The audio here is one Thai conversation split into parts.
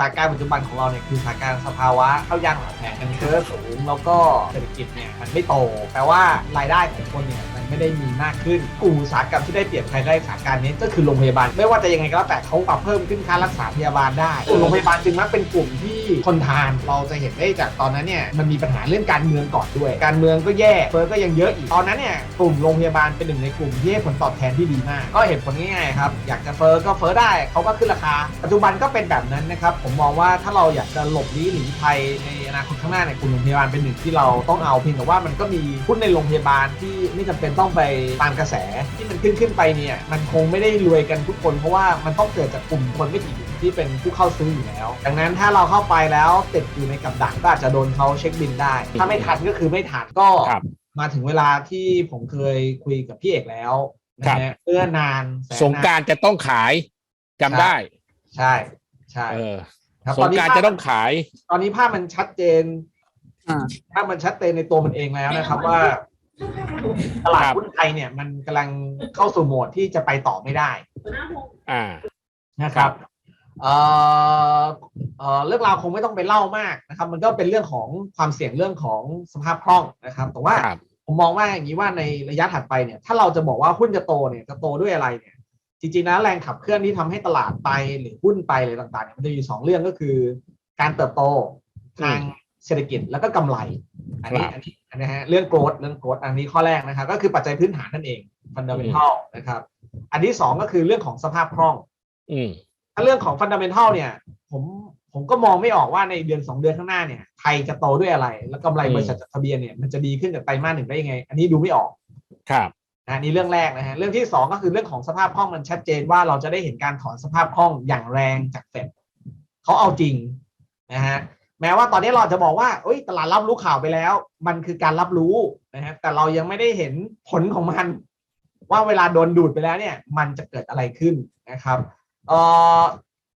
สถานการณ์ปัจจุบันของเราเนี่ยคือสถานการณ์สภาวะเข้ายากหมากแพงเงินเฟ้อสูงแล้วก็เศรษฐกิจเนี่ยมันไม่โตแปลว่ารายได้ของคนเนี่ย ไม่ได้มีมากขึ้นกลุ่มอุตสาหกรรมที่ได้เปรียบภายใต้สถานการณ์นี้ก็คือโรงพยาบาล ไม่ว่าจะยังไงก็แล้วแต่เขาปรับเพิ่มขึ้นค่ารักษาพยาบาลได้กลุ่มโรงพยาบาลจึงมักเป็นกลุ่มที่ทนทานเราจะเห็นได้จากตอนนั้นเนี่ยมันมีปัญหาเรื่องการเมืองก่อนด้วย การเมืองก็แย่เฟ้อก็ยังเยอะอีกตอนนั้นเนี่ยกลุ่มโรงพยาบาลเป็นหนึ่งในกลุ่มที่ให้ผลตอบแทนที่ดีมาก ก็เหตุผลง่ายๆครับอยากจะเฟ้อก็เฟ้อได้เขาก็ขึ้นราคา ปัจจุบันก็เป็นแบบนั้นนะครับผมมองว่าถ้าเราอยากจะหลบลี้หลีภัยในอนาคตข้างหน้าเนี่ยกลุ่มโรงพยาบาลเป็นหนึ่งที่เราต้องเอาเพียงแต่ว่ามันก็มีหุ้นในโรงพยาบาลที่ไม่จำเป็นต้องไปตามกระแสที่มันขึ้นขึ้นไปเนี่ย มันคงไม่ได้รวยกันทุกคนเพราะว่ามันต้องเกิดจากกลุ่มคนไม่กี่กลุ่มที่เป็นผู้เข้าซื้ออยู่แล้ว ดังนั้นถ้าเราเข้าไปแล้วติดอยู่ในกับดักก็อาจจะโดนเขาเช็คบินได้ ถ้าไม่ทันก็คือไม่ทันก็ครับ มาถึงเวลาที่ผมเคยคุยกับพี่เอกแล้วนะฮะเมื่อนานแนนนสงกรารจะต้องขายจำได้ใช่ใช่เออครับสตองนนี้กรารภาพจะต้องขาย ตอนนี้ภาพมันชัดเจนอ่า ภาพมันชัดเจนในตัวมันเองแล้วนะครับว่า ตลาดครับหุ้นไทยเนี่ยมันกำลังเข้าสู่โหมดที่จะไปต่อไม่ได้อ่านะครับเอ่อเอ่อเรื่องราวคงไม่ต้องไปเล่ามากนะครับ มันก็เป็นเรื่องของความเสี่ยงเรื่องของสภาพคล่องนะครับ แต่ว่าครับผมมองว่าอย่างนี้ว่าในระยะถัดไปเนี่ยถ้าเราจะบอกว่าหุ้นจะโตเนี่ยจะโตด้วยอะไรเนี่ย จริงๆแล้วแรงขับเคลื่อนที่ทำให้ตลาดไปหรือหุ้นไปอะไรต่างๆเนี่ยมันจะมีอยู่สองเรื่องก็คือ การเติบโตทางเศรษฐกิจแล้วก็กำไร อันนี้ครับอันนี้อันนี้ฮะเรื่องโกรดเรื่องโกรดอันนี้ข้อแรกนะครับ ก็คือปัจจัยพื้นฐานนั่นเอง fundamental นะครับ อันที่สองก็คือเรื่องของสภาพคล่องอืมถ้าเรื่องของ fundamental เนี่ย ผมผมก็มองไม่ออกว่าในเดือนสองเดือนข้างหน้าเนี่ยไทยจะโตด้วยอะไร แล้วกำไรอืมบริษัทจดทะเบียนเนี่ยมันจะดีขึ้นจากไตรมาสหนึ่งได้ยังไง อันนี้ดูไม่ออกครับนะอันนี่เรื่องแรกนะฮะเรื่องที่สองก็คือเรื่องของสภาพคล่องมันชัดเจนว่าเราจะได้เห็นการถอนสภาพคล่องอย่างแรงจากเฟดเขาเอาจริงนะฮะ แม้ว่าตอนนี้เราจะบอกว่าเอ้ยตลาดรับรู้ข่าวไปแล้ว มันคือการรับรู้นะฮะแต่เรายังไม่ได้เห็นผลของมัน ว่าเวลาโดนดูดไปแล้วเนี่ย มันจะเกิดอะไรขึ้นนะครับเออ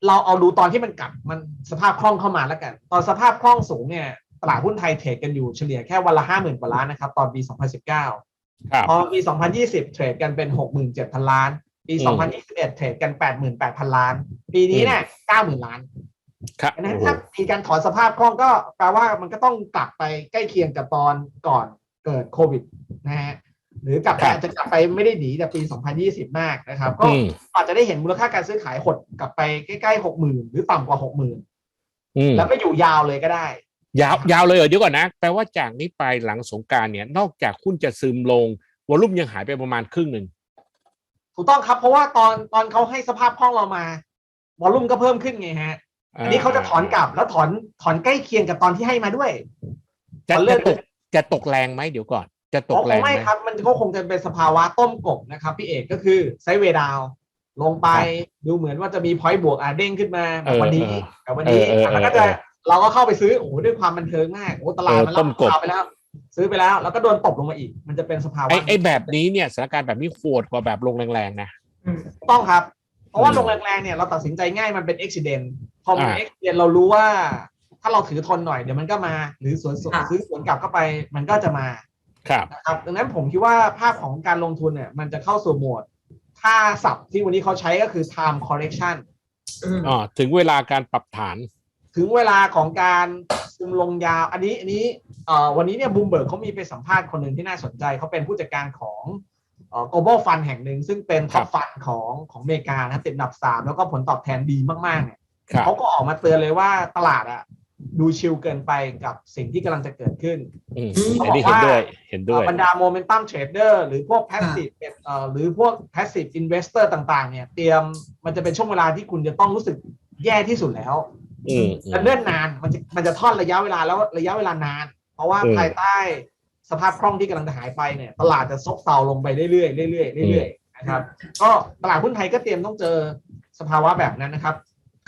เราเอาดูตอนที่มันกลับมันสภาพคล่องเข้ามาแล้วกัน ตอนสภาพคล่องสูงเนี่ยตลาดหุ้นไทยเทรดกันอยู่เฉลี่ยแค่วันละห้าหมื่นกว่าล้านนะครับ ตอนปี 2019ครับพอปี 2020 เทรดกันเป็น 67,000 ล้าน ปีอืม2021 เทรดกัน 88,000 ล้าน ปีนี้เนี่ย90,000 ล้าน ครับดังนั้นโอ้โหถ้ามีการถอนสภาพคล่องก็แปลว่ามันก็ต้องกลับไปใกล้เคียงกับตอนก่อนเกิดโควิดนะฮะหรือกลับไปอาจจะกลับไปไม่ได้หนีจากปี 2020 มากนะครับ ก็อืมอาจจะได้เห็นมูลค่าการซื้อขายหดกลับไปใกล้ๆ60,000หรือต่ำกว่า60,000อืมแล้วก็อยู่ยาวเลยก็ได้ ยาวยาวเลยเหรอเดี๋ยวก่อนนะแปลว่าจากนี้ไปหลังสงกรารเนี่ย นอกจากหุ้นจะซึมลงวอลุ่มยังหายไปประมาณครึ่งหนึ่งถูกต้องครับเพราะว่าตอนตอนเขาให้สภาพคล่องเรามาวอลุ่มก็เพิ่มขึ้นไงฮะ อันนี้เขาจะถอนกลับแล้วถอนถอนใกล้เคียงกับตอนที่ให้มาด้วย จะเลืจะอกตกจะตกแรงไหมเดี๋ยวก่อน จะตกแรงอ๋อไหมไม่ครับ มันก็คงจะเป็นสภาวะต้มกบนะครับพี่เอกก็คือไซด์เวย์ดาวน์ลงไปดูเหมือนว่าจะมีพอยต์บวกอะเด้งขึ้นมาแบบวันนี้แบบวันนี้เออเออแล้วก็จะเราก็เข้าไปซื้อโอ้โหด้วยความบันเทิงมากโอ้ตลาดมันเออต้รับมกบข่าวไปแล้วซื้อไปแล้วแล้วก็โดนตบลงมาอีก มันจะเป็นสภาวะไอ้ไอ้แบบนี้เนี่ยสถานการณ์แบบนี้โหดกว่าแบบลงแรงๆนะต้องครับ เพราะว่าอืมลงแรงๆเนี่ยเราตัดสินใจง่ายมันเป็นอุบิเหตุ พอมันอ่าอุบิเหตุเรารู้ว่า ถ้าเราถือทนหน่อยเดี๋ยวมันก็มา หรือสวนสวนค่ะซื้อสวนกลับเข้าไปมันก็จะมาครับนะครับดังนั้นผมคิดว่าภาพของการลงทุนเนี่ย มันจะเข้าสู่โหมด ถ้าศัพท์ที่วันนี้เขาใช้ก็คือ time correction อ๋อถึงเวลาการปรับฐาน ถึงเวลาของการซึมลงยาว อันนี้อันนี้เอ่อวันนี้เนี่ยบูมเบิร์กเขามีไปสัมภาษณ์คนหนึ่งที่น่าสนใจ เขาเป็นผู้จัดการของเอ่อ global fund แห่งหนึ่ง ซึ่งเป็นครัท็อบปฟันของของอเมริกานะติดอันดับสามแล้วก็ผลตอบแทนดีมากๆเนี่ยครับ เขาก็ออกมาเตือนเลยว่าตลาดอะดูชิลเกินไปกับสิ่งที่กำลังจะเกิดขึ้นอืมเขาอันบอกนี้เห็นว่าด้วยเห็นด้วยบรรดาโมเมนตัมเทรดเดอร์หรือพวก passive เอ่อหรือพวก passive investor ต่าง ๆ เนี่ย เตรียมมันจะเป็นช่วงเวลาที่คุณจะต้องรู้สึกแย่ที่สุดแล้วอืมอืมและเนิ่นนานมันจะมันจะทอดระยะเวลาแล้วระยะเวลานาน เพราะว่าอืมภายใต้สภาพคล่องที่กำลังจะหายไปเนี่ย ตลาดจะซบเซาลงไปเรื่อยๆเรื่อยๆเรื่อยๆนะครับ ก็ตลาดหุ้นไทยก็เตรียมต้องเจอสภาวะแบบนั้นนะครับ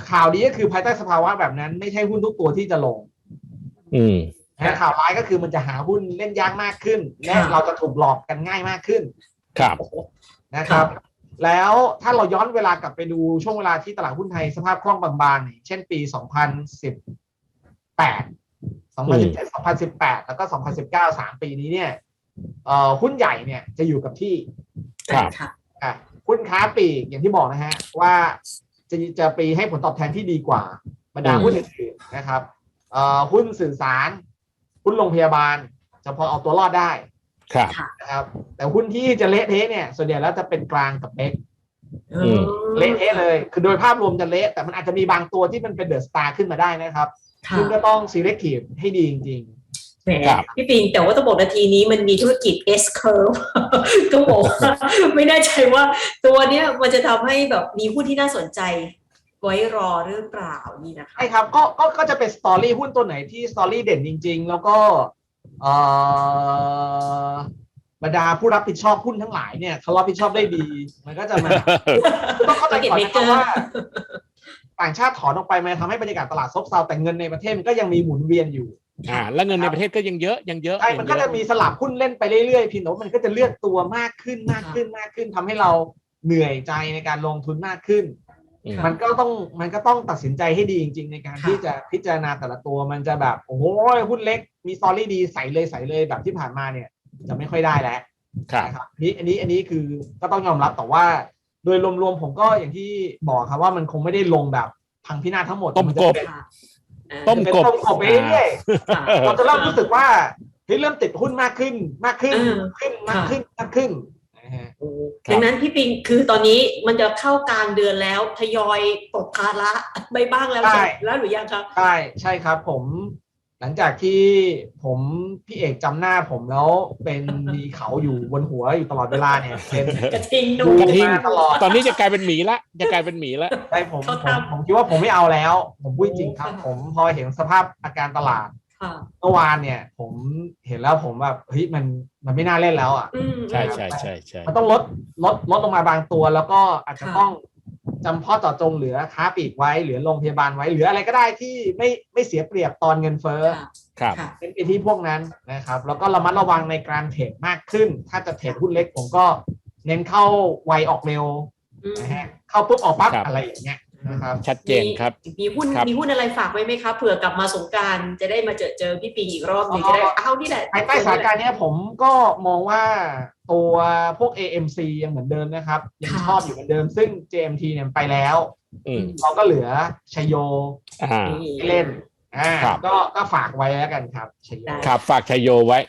ข่าวดีก็คือภายใต้สภาวะแบบนั้น ไม่ใช่หุ้นทุกตัวที่จะลง อืมนะข่าวร้ายก็คือมันจะหาหุ้นเล่นยากมากขึ้น และค่ะเราจะถูกหลอกกันง่ายมากขึ้น ครับนะครับ แล้วถ้าเราย้อนเวลากลับไปดูช่วงเวลาที่ตลาดหุ้นไทยสภาพคล่องบางๆเนี่ยเช่นปี 2018 2017 2018 แล้วก็ 2019 3ปีนี้เนี่ยเอ่อหุ้นใหญ่เนี่ยจะอยู่กับที่ ครับค่ะอะหุ้นค้าปลีกอย่างที่บอกนะฮะว่า จะจะปีให้ผลตอบแทนที่ดีกว่าบรรดาอืมหุ้นอื่นๆนะครับเอ่อหุ้นสื่อสาร หุ้นโรงพยาบาล จะพอเอาตัวรอดได้ครับนะครับ แต่หุ้นที่จะเละเทะเนี่ย ส่วนใหญ่แล้วจะเป็นกลางกับเล็กอืมเละเทะเลย คือโดยภาพรวมจะเละแต่มันอาจจะมีบางตัวที่มันเป็นเดอะสตาร์ขึ้นมาได้นะครับค่ะซึ่งก็ต้อง selective ให้ดีจริง แหมครับพี่ปิงแต่ว่าต้องบอกนาทีนี้มันมีธุรกิจ S curve ต้องบอกว่าไม่แน่ใจว่าตัวเนี้ยมันจะทำให้แบบมีหุ้นที่น่าสนใจ ไว้รอหรือเปล่านี่นะๆคะใช่ครับก็ก็ก็จะเป็นสตอรี่หุ้นตัวไหนที่สตอรี่เด่นจริง ๆ แล้วก็เอ่อบรรดาผู้รับผิดชอบหุ้นทั้งหลายเนี่ยเขารับผิดชอบได้ดี มันก็จะมาต้องเข้าใจก่อนนะครับว่าต่างชาติถอนออกไปมันทำให้บรรยากาศตลาดซบเซาแต่เงินในประเทศมันก็ยังมีหมุนเวียนอยู่ อ่า แล้วเงินในประเทศก็ยังเยอะยังเยอะใช่ยังมันเยก็จะอะมีสลับหุ้นเล่นไปเรื่อยๆเพียงแต่ว่ามันก็จะเลือกตัวมากขึ้นมากขึ้นมากขึ้นทำให้เราเหนื่อยใจในการลงทุนมากขึ้นอืมมันก็ต้องมันก็ต้องตัดสินใจให้ดีจริง ๆ ในการค่ะที่จะพิจารณาแต่ละตัวมันจะแบบโอ้โหหุ้นเล็ก มีสตอรี่ดีใส่เลยใส่เลยแบบที่ผ่านมาเนี่ย จะไม่ค่อยได้แล้วครับนะครับนี่อันนี้อันนี้คือก็ต้องยอมรับแต่ว่า โดยรวมๆผมก็อย่างที่บอกครับว่ามันคงไม่ได้ลงแบบพังพินาศทั้งหมดต้มนจะกบเป็นค่ะอ่า ต้มเป็นกบ ต้มกบไปเรื่อยค่ะๆเราจะเริ่มรู้สึกว่าเฮ้ยเริ่มติดหุ้นมากขึ้นมากขึ้นอืมขึ้นมากขึ้นมากขึ้นนะฮะ โอ้ครับดังนั้นพี่ปิงคือตอนนี้มันจะเข้ากลางเดือนแล้วทยอยปลดภาระไปบ้างแล้วใช่แล้วหรือยังคะใช่ใช่ครับผม หลังจากที่ผมพี่เอกจำหน้าผมแล้วเป็นมีเขาอยู่บนหัวอยู่ตลอดเวลาเนี่ยเป็นกระทิงหนูดูกระทิง มาตลอดตอนนี้จะกลายเป็นหมีละจะกลายเป็นหมีละ ใช่ผมเขาผมทำผมคิดว่าผมไม่เอาแล้ว ผมพูดจริงครับโอ้ค่ะผมพอเห็นสภาพอาการตลาดค่ะ เมื่อวานเนี่ย ผมเห็นแล้วผมแบบเฮ้ยมันมันไม่น่าเล่นแล้วอะ อืมใช่ใช่ใช่ใช่มันต้องลดลดลดลงมาบางตัว แล้วก็อาจจะค่ะต้อง จำเพาะเจาะจงเหลือค้าปลีกไว้เหลือโรงพยาบาลไว้เหลืออะไรก็ได้ที่ไม่ไม่เสียเปรียบตอนเงินเฟ้อค่ะครับค่ะเป็นไปที่พวกนั้นนะครับ แล้วก็ระมัดระวังในการเทรดมากขึ้น ถ้าจะเทรดหุ้นเล็กผมก็เน้นเข้าไวออกเร็วอืมนะฮะเข้าปุ๊บออกปั๊บครับอะไรอย่างเงี้ย นะครับชัดเจนครับมีมีหุ้นครับ มีหุ้นอะไรฝากไว้ไหมคะเผื่อกลับมาสงกรารจะได้มาเจอเจอพี่ปิงอีกรอบหนึงอ๋อจะได้เอานี่แหละภายใต้สถานการณ์เนี้ยผมก็มองว่าตัวพวก AMC ยังเหมือนเดิมนะครับ ยังชอบอยู่เหมือนเดิม ซึ่ง JMT เนี่ยไปแล้ว อืมเราก็เหลือชยโยอ่า นี่ ให้เล่นอ่าครับ ก็ก็ฝากไว้แล้วกันครับชยโย ได้ ครับฝากชัยโยไว้